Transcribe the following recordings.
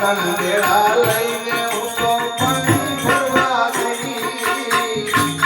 બેડા લઈને હું તો પણ ભરવા ગઈ.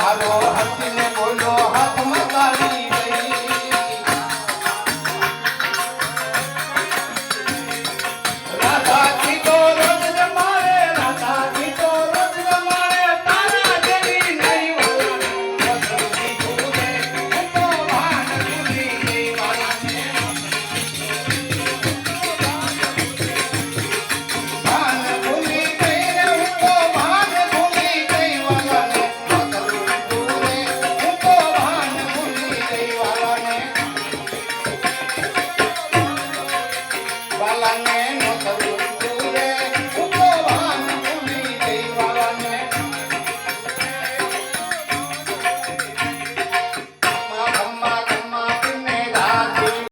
મારો હાથ ને બોલો હાથમાં તારી Thank you.